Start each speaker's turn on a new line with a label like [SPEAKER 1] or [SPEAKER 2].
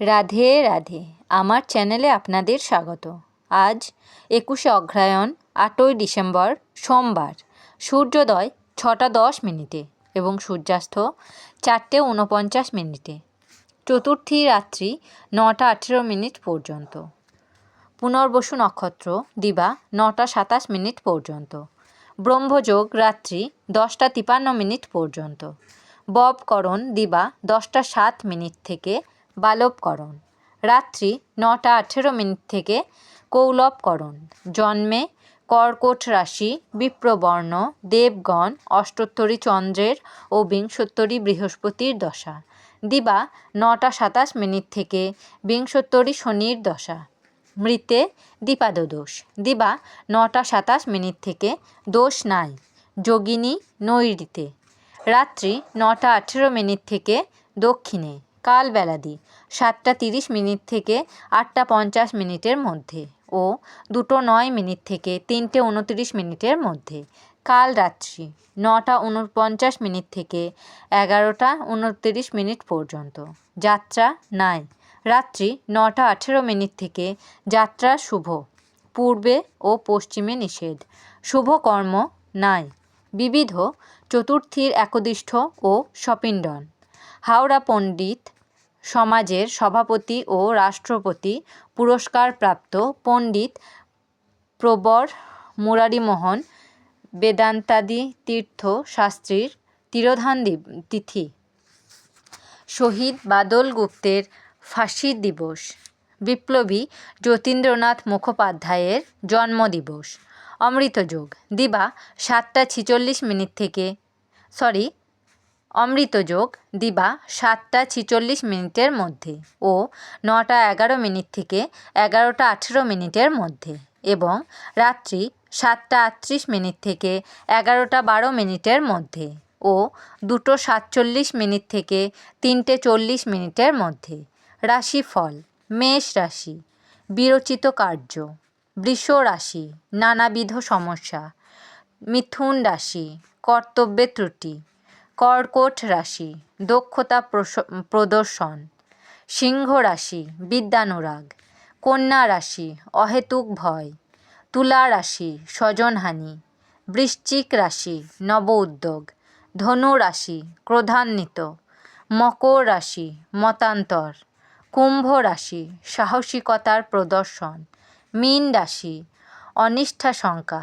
[SPEAKER 1] রাধে রাধে, আমার চ্যানেলে আপনাদের স্বাগত। আজ একুশে অগ্রহায়ণ, আটই ডিসেম্বর, সোমবার। সূর্যোদয় ছটা দশ মিনিটে এবং সূর্যাস্ত চারটে ঊনপঞ্চাশ মিনিটে। চতুর্থী রাত্রি নটা আঠেরো মিনিট পর্যন্ত। পুনর্বসু নক্ষত্র দিবা নটা সাতাশ মিনিট পর্যন্ত। ব্রহ্মযোগ রাত্রি দশটা তিপান্ন মিনিট পর্যন্ত। ববকরণ দিবা দশটা সাত মিনিট থেকে বালবকরণ। রাত্রি নটা আঠেরো মিনিট থেকে কৌলবকরণ। জন্মে কর্কট রাশি, বিপ্রবর্ণ, দেবগণ, অষ্টোত্তরী চন্দ্রের ও বিংশোত্তরী বৃহস্পতির দশা। দিবা নটা সাতাশ মিনিট থেকে বিংশোত্তরী শনির দশা। মৃতে দীপাদদোষ। দিবা নটা সাতাশ মিনিট থেকে দোষ নাই। যোগিনী নৈরিতে রাত্রি নটা আঠেরো মিনিট থেকে দক্ষিণে। কাল বেলাদি সাতটা তিরিশ মিনিট থেকে আটটা পঞ্চাশ মিনিটের মধ্যে ও দুটো নয় মিনিট থেকে তিনটে উনতিরিশ মিনিটের মধ্যে। কাল রাত্রি নটা উনপঞ্চাশ মিনিট থেকে এগারোটা উনতিরিশ মিনিট পর্যন্ত। যাত্রা নাই, রাত্রি নটা আঠেরো মিনিট থেকে যাত্রা শুভ, পূর্বে ও পশ্চিমে নিষেধ। শুভ কর্ম নাই, বিবিধ চতুর্থীর একদিষ্ঠ ও সপিণ্ডন। হাওড়া পণ্ডিত সমাজের সভাপতি ও রাষ্ট্রপতি পুরস্কারপ্রাপ্ত পণ্ডিত প্রবর মুরারিমোহন বেদান্তাদি তীর্থ শাস্ত্রীর তিরোধান তিথি। শহীদ বাদল গুপ্তের ফাঁসি দিবস। বিপ্লবী যতীন্দ্রনাথ মুখোপাধ্যায়ের জন্মদিবস। অমৃতযোগ। দিবা সাতটা ছিচল্লিশ মিনিট থেকে সরি অমৃতযোগ দিবা সাতটা ছিচল্লিশ মিনিটের মধ্যে ও নটা এগারো মিনিট থেকে এগারোটা আঠেরো মিনিটের মধ্যে এবং রাত্রি সাতটা আটত্রিশ মিনিট থেকে এগারোটা বারো মিনিটের মধ্যে ও দুটো সাতচল্লিশ মিনিট থেকে তিনটে চল্লিশ মিনিটের মধ্যে। রাশিফল, মেষ রাশি, বিরচিত কার্য, বৃষ রাশি, নানাবিধ সমস্যা, মিথুন রাশি কর্তব্যে ত্রুটি কর্কট রাশি, দক্ষতা প্রদর্শন, সিংহ রাশি, বিদ্যানুরাগ, কন্যা রাশি, অহেতুক ভয়, তুলা রাশি, স্বজনহানি, বৃশ্চিক রাশি, নব উদ্যোগ, ধনু রাশি, ক্রোধান্বিত, মকর রাশি, মতান্তর, কুম্ভ রাশি, সাহসিকতার প্রদর্শন, মীন রাশি, অনিষ্ঠা শঙ্কা